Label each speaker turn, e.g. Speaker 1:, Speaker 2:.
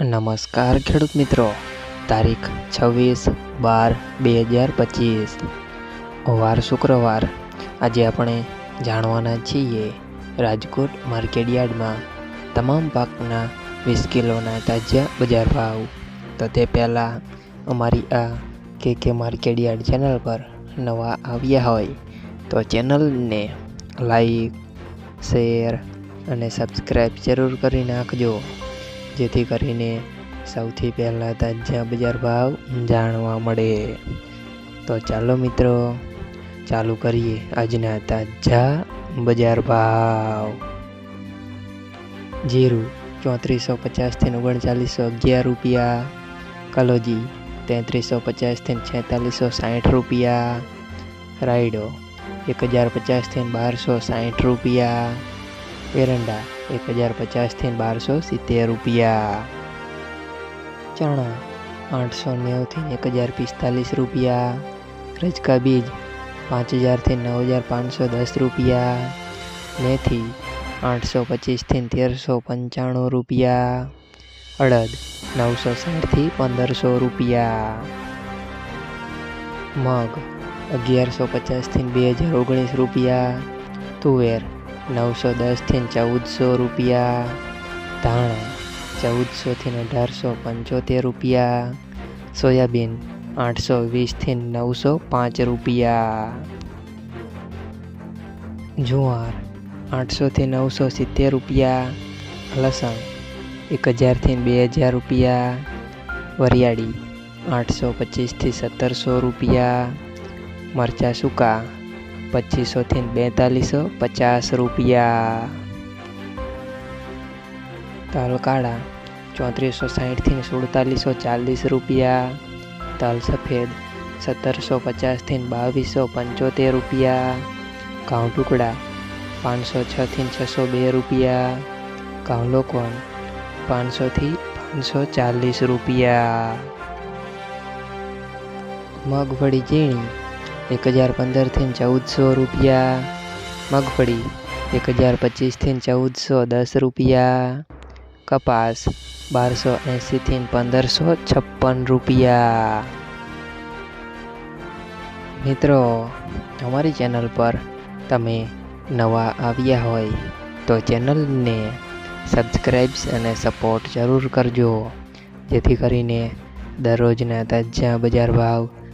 Speaker 1: નમસ્કાર ખેડૂત મિત્રો. તારીખ છવ્વીસ બાર બે હજાર પચીસ. વાર શુક્રવાર. આજે આપણે જાણવાના છીએ રાજકોટ માર્કેટયાર્ડમાં તમામ પાકના વીસ કિલોના તાજા બજાર ભાવ. તો તે પહેલાં અમારી આ કે કે માર્કેટયાર્ડ ચેનલ પર નવા આવ્યા હોય તો ચેનલને લાઈક, શેર અને સબસ્ક્રાઈબ જરૂર કરી નાખજો. જેથી કરીને સૌથી પહેલાં તાજા બજાર ભાવ જાણવા મળે. તો ચાલો મિત્રો, ચાલુ કરીએ આજના તાજા બજાર ભાવ. જીરું ચોત્રીસો પચાસથી ઓગણચાલીસો અગિયાર રૂપિયા, કલોજી તેત્રીસો પચાસથી છેતાલીસો સાઠ રૂપિયા, રાયડો એક હજાર પચાસથી બારસો સાઠ રૂપિયા, એરંડા એક હજાર પચાસથી બારસો સિત્તેર રૂપિયા. ચણા આઠસો નેવુંથી એક હજાર પિસ્તાલીસ રૂપિયા. રજકા બીજ પાંચ હજારથી નવ હજાર પાંચસો દસ રૂપિયા. મેથી આઠસો પચીસથી તેરસો પંચાણું રૂપિયા. અડદ નવસો સાઠથી પંદરસો રૂપિયા. મગ અગિયારસો પચાસથી બે હજાર ઓગણીસ રૂપિયા. તુવેર નવસો દસથી ચૌદસો રૂપિયા. ધાણા ચૌદસોથી અઢારસો પંચોતેર રૂપિયા. સોયાબીન આઠસો વીસથી નવસો પાંચ રૂપિયા. જુવાર આઠસોથી નવસો સિત્તેર રૂપિયા. લસણ એક હજારથી બે હજાર રૂપિયા. વરિયાળી આઠસો પચીસથી સત્તરસો રૂપિયા. મરચાં સૂકા પચીસોથી બેતાલીસો પચાસ રૂપિયા. તલ કાળા ચોત્રીસો સાહીઠથી સુડતાલીસો ચાલીસ રૂપિયા. તલ સફેદ સત્તરસો પચાસથી બાવીસો પંચોતેર રૂપિયા. ઘઉં ટુકડા પાંચસો છથી છસો બે રૂપિયા. ઘઉં લોકોન પાંચસોથી પાંચસો ચાલીસ રૂપિયા. મગફળી ઝીણી એક હજાર પંદરથી ચૌદસો રૂપિયા. મગફળી એક હજાર પચીસથી ચૌદસો દસ રૂપિયા. કપાસ બારસો એંસીથી પંદરસો છપ્પન રૂપિયા. મિત્રો, અમારી ચેનલ પર તમે નવા આવ્યા હોય તો ચેનલને સબસ્ક્રાઈબ્સ અને સપોર્ટ જરૂર કરજો. જેથી કરીને દરરોજના તાજા બજાર ભાવ